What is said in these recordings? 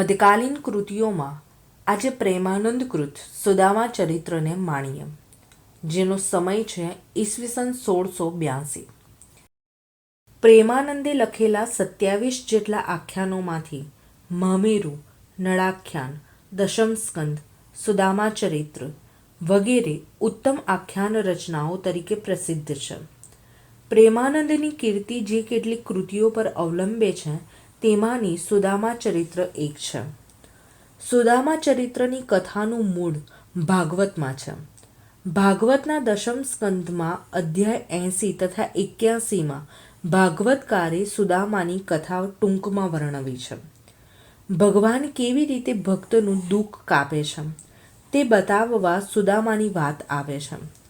મધ્યકાલીન કૃતિઓમાં આજે પ્રેમાનંદ કૃત સુદામા ચરિત્રને માણીએ. જેનો સમય છે ઈસવીસન સોળસો બ્યાસી. પ્રેમાનંદે લખેલા સત્યાવીસ જેટલા આખ્યાનોમાંથી મામેરુ, નળાખ્યાન, દશમસ્કંદ, સુદામા ચરિત્ર વગેરે ઉત્તમ આખ્યાન રચનાઓ તરીકે પ્રસિદ્ધ છે. પ્રેમાનંદની કીર્તિ જે કેટલીક કૃતિઓ પર અવલંબે છે તેમાંની સુદામા ચરિત્ર એક છે. સુદામા ચરિત્રની કથાનું મૂળ ભાગવતમાં છે. ભાગવતના દશમ સ્કંદમાં અધ્યાય એંસી તથા એક્યાસીમાં ભાગવતકારે સુદામાની કથા ટૂંકમાં વર્ણવી છે. ભગવાન કેવી રીતે ભક્તનું દુઃખ કાપે છે, તે બતાવવા સુદામાની વાત આવે છે.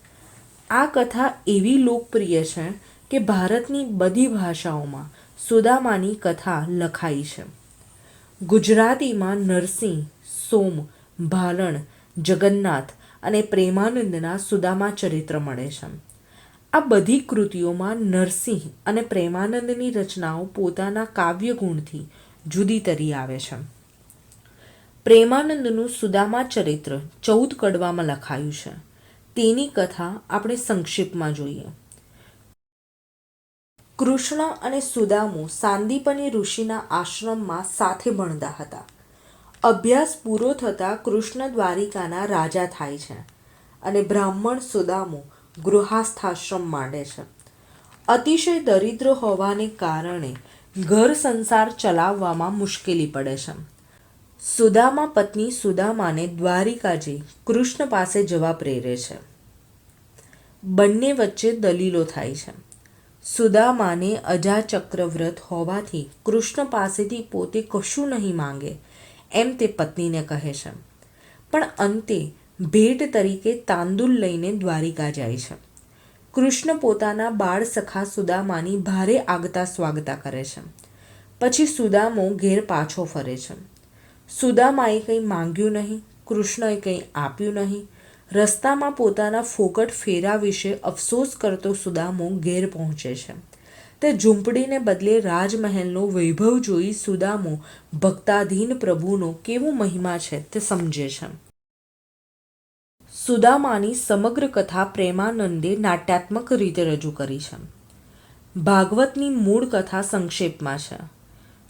આ કથા એવી લોકપ્રિય છે કે ભારતની બધી ભાષાઓમાં સુદામાની કથા લખાઈ છે. ગુજરાતીમાં નરસિંહ, સોમ, ભાલણ, જગન્નાથ અને પ્રેમાનંદના સુદામા ચરિત્ર મળે છે. આ બધી કૃતિઓમાં નરસિંહ અને પ્રેમાનંદની રચનાઓ પોતાના કાવ્ય ગુણથી જુદી તરી આવે છે. પ્રેમાનંદનું સુદામા ચરિત્ર ચૌદ કડવામાં લખાયું છે. તેની કથા આપણે સંક્ષિપ્તમાં જોઈએ. કૃષ્ણ અને સુદામો સાંદીપની ઋષિના આશ્રમમાં સાથે ભણતા હતા. અભ્યાસ પૂરો થતાં કૃષ્ણ દ્વારિકાના રાજા થાય છે અને બ્રાહ્મણ સુદામુ ગૃહાસ્થાશ્રમ માંડે છે. અતિશય દરિદ્ર હોવાને કારણે ઘર સંસાર ચલાવવામાં મુશ્કેલી પડે છે. સુદામા પત્ની સુદામાને દ્વારિકાજી કૃષ્ણ પાસે જવા પ્રેરે છે. બંને વચ્ચે દલીલો થાય છે. સુદામાને અજાચક્રવ્રત હોવાથી કૃષ્ણ પાસેથી પોતે કશું નહીં માંગે એમ તે પત્નીને કહે છે. પણ અંતે ભેટ તરીકે તાંદુલ લઈને દ્વારિકા જાય છે. કૃષ્ણ પોતાના બાળ સખા સુદામાની ભારે આગતા સ્વાગતા કરે છે. પછી સુદામો ઘેર પાછો ફરે છે. સુદામાએ કંઈ માંગ્યું નહીં, કૃષ્ણએ કંઈ આપ્યું નહીં રસ્તામાં પોતાના ફોકટ ફેરા વિશે અફસોસ કરતો સુદામો ઘેર પહોંચે છે. તે ઝૂંપડીને બદલે રાજમહેલનો વૈભવ જોઈ સુદામો ભક્તાધીન પ્રભુનો કેવો મહિમા છે તે સમજે છે. સુદામાની સમગ્ર કથા પ્રેમાનંદે નાટ્યાત્મક રીતે રજૂ કરી છે. ભાગવતની મૂળ કથા સંક્ષેપમાં છે.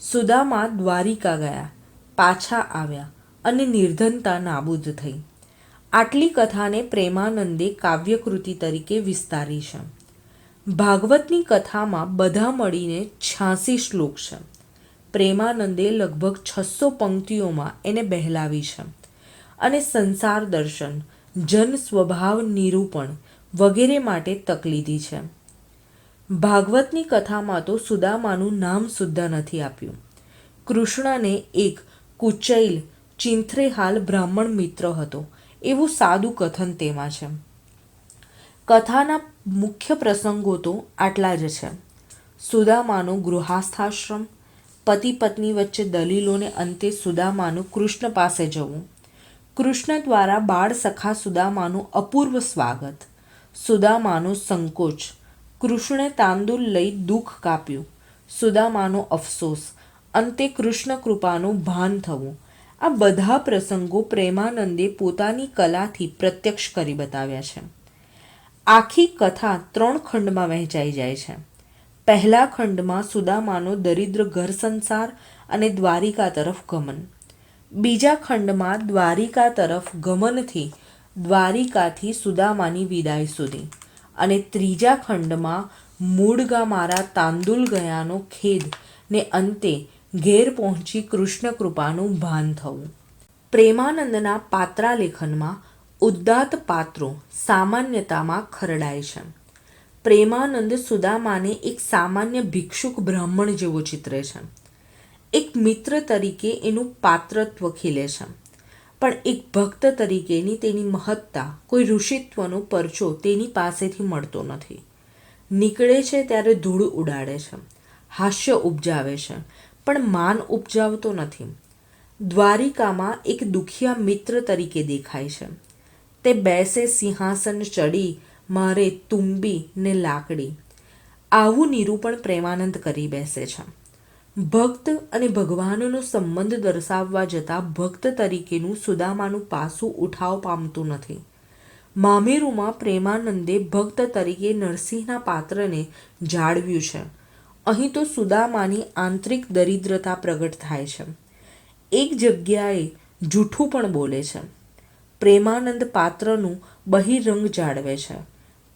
સુદામા દ્વારિકા ગયા, પાછા આવ્યા અને નિર્ધનતા નાબૂદ થઈ. આટલી કથાને પ્રેમાનંદે કાવ્યકૃતિ તરીકે વિસ્તારી છે. ભાગવતની કથામાં બધા મળીને છ્યાસી શ્લોક છે. પ્રેમાનંદે લગભગ છસો પંક્તિઓમાં એને બહેલાવી છે. અને સંસાર દર્શન, જન સ્વભાવ નિરૂપણ વગેરે માટે તક લીધી છે. ભાગવતની કથામાં તો સુદામાનું નામ સુદ્ધા નથી આપ્યું. કૃષ્ણને એક કુચૈલ, ચિંથરેહાલ બ્રાહ્મણ મિત્ર હતો. એવું સાદું કથન તેમાં છે. કથાના મુખ્ય પ્રસંગો તો આટલા જ છે. સુદામાનો ગૃહાસ્થાશ્રમ, પતિ પત્ની વચ્ચે દલીલોને અંતે સુદામાનું કૃષ્ણ પાસે જવું. કૃષ્ણ દ્વારા બાળ સખા સુદામાનું અપૂર્વ સ્વાગત. સુદામાનો સંકોચ. કૃષ્ણે તાંદુલ લઈ દુઃખ કાપ્યું. સુદામાનો અફસોસ. અંતે કૃષ્ણ કૃપાનું ભાન થવું. આ બધા પ્રસંગો પ્રેમાનંદે પોતાની કલાથી પ્રત્યક્ષ કરી બતાવ્યા છે. આખી કથા ત્રણ ખંડમાં વહેંચાઈ જાય છે. પહેલા ખંડમાં સુદામાનો દરિદ્ર ઘર સંસાર અને દ્વારિકા તરફ ગમન. બીજા ખંડમાં દ્વારિકા તરફ ગમનથી દ્વારિકાથી સુદામાની વિદાય સુધી. અને ત્રીજા ખંડમાં મૂળગા મારા તાંદુલ ગયાનો ખેદ ને અંતે ઘેર પહોંચી કૃષ્ણ કૃપાનું ભાન થવું. પ્રેમાનંદના પાત્રા લેખનમાં ઉદ્દાત પાત્રો સામાન્યતામાં ખરડાય છે. પ્રેમાનંદ સુદામાને એક સામાન્ય ભિક્ષુક બ્રાહ્મણ જેવો ચિત્રે છે. એક મિત્ર તરીકે એનું પાત્રત્વ ખીલે છે. પણ એક ભક્ત તરીકેની તેની મહત્તા, કોઈ ઋષિત્વનો પરચો તેની પાસેથી મળતો નથી. નીકળે છે ત્યારે ધૂળ ઉડાડે છે. હાસ્ય ઉપજાવે છે. પણ માન ઉપજાવતો નથી. દ્વારિકામાં એક દુખિયા મિત્ર તરીકે દેખાય છે. તે બેસે સિંહાસન ચડી, મારે તુંબી ને લાકડી. આવું નિરૂપણ પ્રેમાનંદ કરી બેસે છે. ભક્ત અને ભગવાનનો સંબંધ દર્શાવવા જતાં ભક્ત તરીકેનું સુદામાનું પાસું ઉઠાવ પામતું નથી. મામેરુમાં પ્રેમાનંદે ભક્ત તરીકે નરસિંહના પાત્રને જાળવ્યું છે. અહીં તો સુદામાની આંતરિક દરિદ્રતા પ્રગટ થાય છે. એક જગ્યાએ જૂઠું પણ બોલે છે. પ્રેમાનંદ પાત્રનું બહિરંગ જાળવે છે.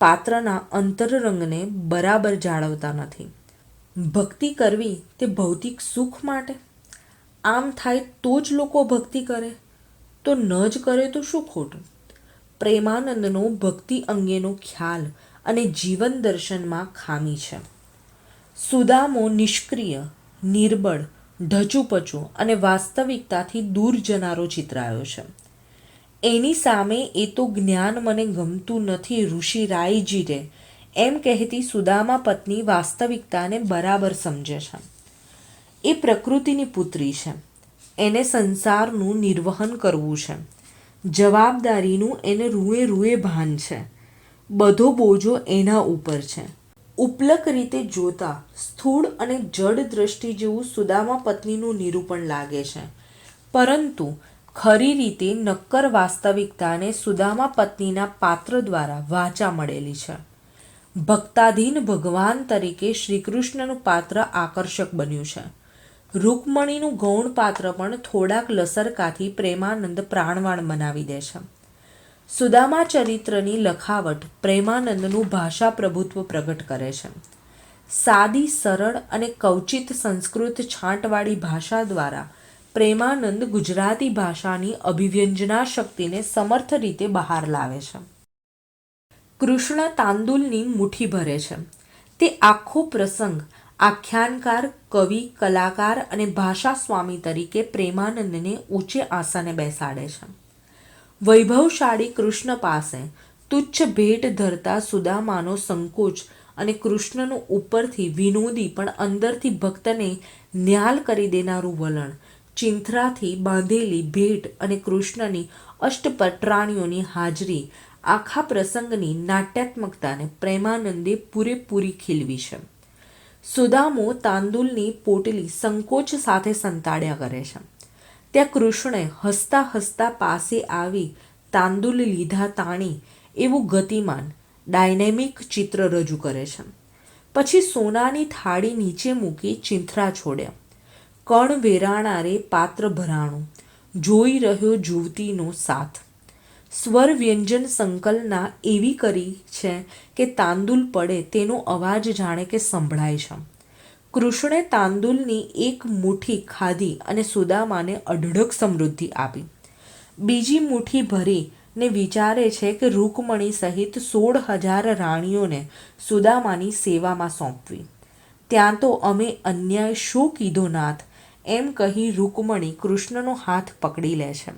પાત્રના અંતરરંગને બરાબર જાળવતા નથી. ભક્તિ કરવી તે ભૌતિક સુખ માટે? આમ થાય તો જ લોકો ભક્તિ કરે? તો ન જ કરે તો શું ખોટું? પ્રેમાનંદનો ભક્તિ અંગેનો ખ્યાલ અને જીવન દર્શનમાં ખામી છે. સુદામો નિષ્ક્રિય, નિર્બળ ઢચુપચુ અને વાસ્તવિકતાથી દૂર જનારો ચિતરાયો છે. એની સામે એ તો જ્ઞાન મને ગમતું નથી, ઋષિ રાયજી રે. એમ કહેતી સુદામા પત્ની વાસ્તવિકતાને બરાબર સમજે છે. એ પ્રકૃતિની પુત્રી છે. એને સંસારનું નિર્વહન કરવું છે. જવાબદારીનું એને રૂએ રૂએ ભાન છે. બધો બોજો એના ઉપર છે. ઉપલક રીતે જોતા સ્થૂળ અને જડ દ્રષ્ટિ જેવું સુદામા પત્નીનું નિરૂપણ લાગે છે. પરંતુ ખરી રીતે નક્કર વાસ્તવિકતાને સુદામા પત્નીના પાત્ર દ્વારા વાચા મળેલી છે. ભક્તાધીન ભગવાન તરીકે શ્રીકૃષ્ણનું પાત્ર આકર્ષક બન્યું છે. રૂકમણીનું ગૌણ પાત્ર પણ થોડાક લસરકાથી પ્રેમાનંદ પ્રાણવાણ બનાવી દે છે. સુદામા ચરિત્રની લખાવટ પ્રેમાનંદનું ભાષા પ્રભુત્વ પ્રગટ કરે છે. સાદી, સરળ અને કવચિત સંસ્કૃત છાંટવાળી ભાષા દ્વારા પ્રેમાનંદ ગુજરાતી ભાષાની અભિવ્યંજના શક્તિને સમર્થ રીતે બહાર લાવે છે. કૃષ્ણ તાંદુલની મુઠ્ઠી ભરે છે. તે આખો પ્રસંગ આખ્યાનકાર, કવિ, કલાકાર અને ભાષા સ્વામી તરીકે પ્રેમાનંદને ઊંચે આસને બેસાડે છે. વૈભવશાળી કૃષ્ણ પાસે તુચ્છ ભેટ ધરતા સુદામાનો સંકોચ અને કૃષ્ણનું ઉપરથી વિનોદી પણ અંદરથી ભક્તને ન્યાલ કરી દેનારું વલણ, ચિંથરાથી બાંધેલી ભેટ અને કૃષ્ણની અષ્ટપટરાણીઓની હાજરી, આખા પ્રસંગની નાટ્યાત્મકતાને પ્રેમાનંદે પૂરેપૂરી ખીલવી છે. સુદામો તાંદુલની પોટલી સંકોચ સાથે સંતાડ્યા કરે છે. ત્યાં કૃષ્ણે હસતા હસતા પાસે આવી તાંદુલ લીધા તાણી એવું ગતિમાન ડાયનેમિક ચિત્ર રજૂ કરે છે. પછી સોનાની થાળી નીચે મૂકી ચિંથરા છોડ્યા. કણ વેરાણારે પાત્ર ભરાણું, જોઈ રહ્યો જુવતીનો સાથ. સ્વર વ્યંજન સંકલના એવી કરી છે કે તાંદુલ પડે તેનો અવાજ જાણે કે સંભળાય છે. કૃષ્ણે તાંદુલની એક મુઠ્ઠી ખાધી અને સુદામાને અઢળક સમૃદ્ધિ આપી. બીજી મુઠ્ઠી ભરી ને વિચારે છે કે રૂકમણી સહિત સોળ હજાર રાણીઓને સુદામાની સેવામાં સોંપવી. ત્યાં તો અમે અન્યાય શું કીધો નાથ? એમ કહી રૂકમણી કૃષ્ણનો હાથ પકડી લે છે.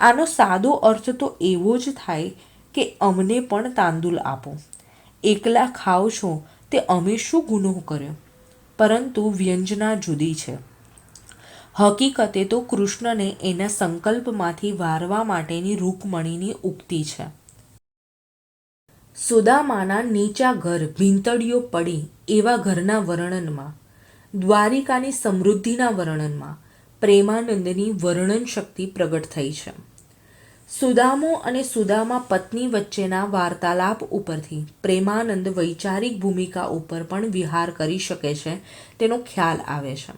આનો સાદો અર્થ તો એવો જ થાય કે અમને પણ તાંદુલ આપો. એકલા ખાઓ છો તે અમે શું ગુનો કર્યો? પરંતુ વ્યંજના જુદી છે. હકીકતે તો કૃષ્ણને એના સંકલ્પમાંથી વારવા માટેની રૂકમણીની ઉક્તિ છે. સુદામાના નીચા ઘર ભીંતડીઓ પડી એવા ઘરના વર્ણનમાં, દ્વારિકાની સમૃદ્ધિના વર્ણનમાં પ્રેમાનંદની વર્ણન શક્તિ પ્રગટ થઈ છે. સુદામો અને સુદામા પત્ની વચ્ચેના વાર્તાલાપ ઉપરથી પ્રેમાનંદ વૈચારિક ભૂમિકા ઉપર પણ વિહાર કરી શકે છે તેનો ખ્યાલ આવે છે.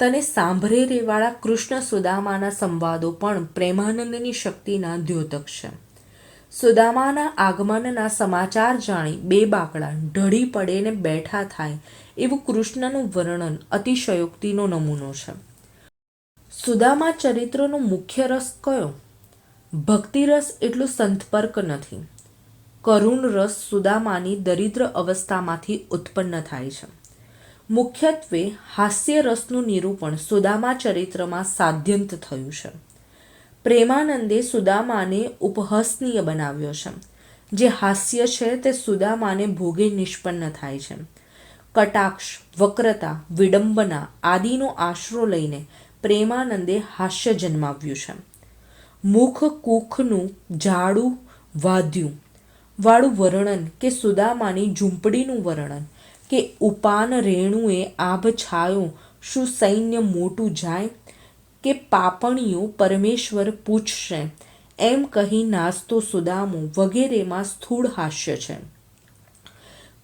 તને સાંભળે રેવાળા કૃષ્ણ સુદામાના સંવાદો પણ પ્રેમાનંદની શક્તિના દ્યોતક છે. સુદામાના આગમનના સમાચાર જાણી બે બાકડા ઢળી પડે ને બેઠા થાય એવું કૃષ્ણનું વર્ણન અતિશયોક્તિનો નમૂનો છે. સુદામા ચરિત્રનો મુખ્ય રસ કયો? ભક્તિરસ એટલો સંપર્ક નથી. કરુણ રસ સુદામાની દરિદ્ર અવસ્થામાંથી ઉત્પન્ન થાય છે. મુખ્યત્વે હાસ્ય રસનું નિરૂપણ સુદામા ચરિત્રમાં સાધ્યંત થયું છે. પ્રેમાનંદે સુદામાને ઉપહસનીય બનાવ્યો છે. જે હાસ્ય છે તે સુદામાને ભોગે નિષ્પન્ન થાય છે. કટાક્ષ, વક્રતા, વિડંબના આદિનો આશરો લઈને પ્રેમાનંદે હાસ્ય જન્માવ્યું છે. મુખ કુખનું જાડું વાદ્યું. વાળું વર્ણન કે સુદામાની ઝૂંપડીનું વર્ણન કે ઉપાન રેણુએ આભ છાયો શું સૈન્ય મોટું જાય કે પાપણીઓ પરમેશ્વર પૂછશે. એમ કહી નાસ્તો સુદામો વગેરેમાં સ્થૂળ હાસ્ય છે.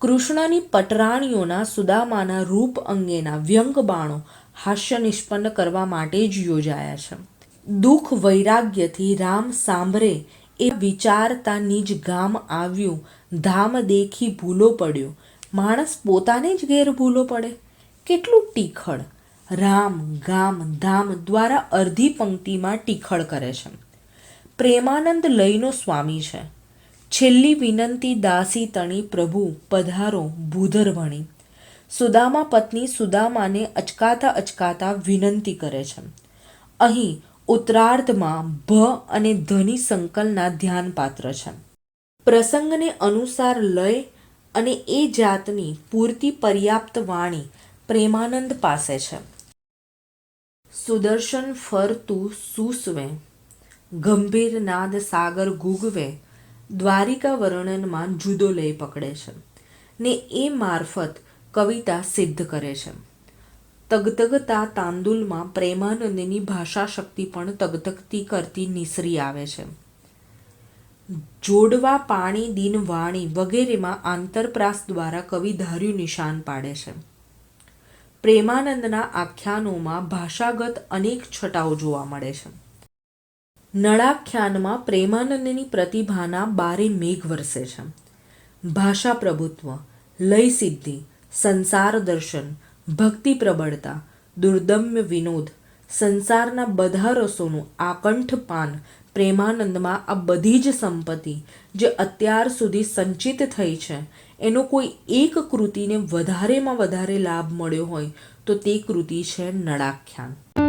કૃષ્ણની પટરાણીઓના સુદામાના રૂપ અંગેના વ્યંગ બાણો હાસ્ય નિષ્પન્ન કરવા માટે જ યોજાયા છે. દુઃખ વૈરાગ્યથી રામ સાંભળે એ વિચારતા નિજ ગામ આવ્યું. ધામ દેખી ભૂલો પડ્યો. માણસ પોતાને જ ઘેર ભૂલો પડે. કેટલું ટીખળ. રામ, ગામ, ધામ દ્વારા અડધી પંક્તિમાં ટીખળ કરે છે. પ્રેમાનંદ લયનો સ્વામી છે. છેલ્લી વિનંતી દાસી તણી પ્રભુ, પધારો ભૂધર ભણી સુદામા પત્ની સુદામાને અચકાતા અચકાતા વિનંતી કરે છે. અહીં ઉત્તરાર્ધમાં ભ અને ધની સંકલના ધ્યાનપાત્ર છે. પ્રસંગને અનુસાર લય અને એ જાતની પૂરતી પર્યાપ્ત વાણી પ્રેમાનંદ પાસે છે. સુદર્શન ફરતું સૂસવે, ગંભીર નાદ સાગર ગુગવે, દ્વારિકા વર્ણનમાં જુદો લય પકડે છે ને એ મારફત કવિતા સિદ્ધ કરે છે. તગતગતા તાંદુલમાં પ્રેમાનંદની ભાષા શક્તિ પણ તગતગતી કરતી નિસરી આવે છે. જોડવા પાણી દિન વાણી વગેરેમાં આંતરપ્રાસ દ્વારા કવિ ધાર્યું નિશાન પાડે છે. પ્રેમાનંદના આખ્યાનોમાં ભાષાગત અનેક છટાઓ જોવા મળે છે. નળાખ્યાનમાં પ્રેમાનંદની પ્રતિભાના બારે મેઘ વરસે છે. ભાષા પ્રભુત્વ, લય સિદ્ધિ, સંસાર દર્શન ભક્તિ પ્રબળતા, દુર્દમ્ય વિનોદ, સંસારના બધા રસોનું આકંઠ પાન, પ્રેમાનંદમાં આ બધી જ સંપત્તિ જે અત્યાર સુધી સંચિત થઈ છે, એનો કોઈ એક કૃતિને વધારેમાં વધારે લાભ મળ્યો હોય તો તે કૃતિ છે નળાખ્યાન.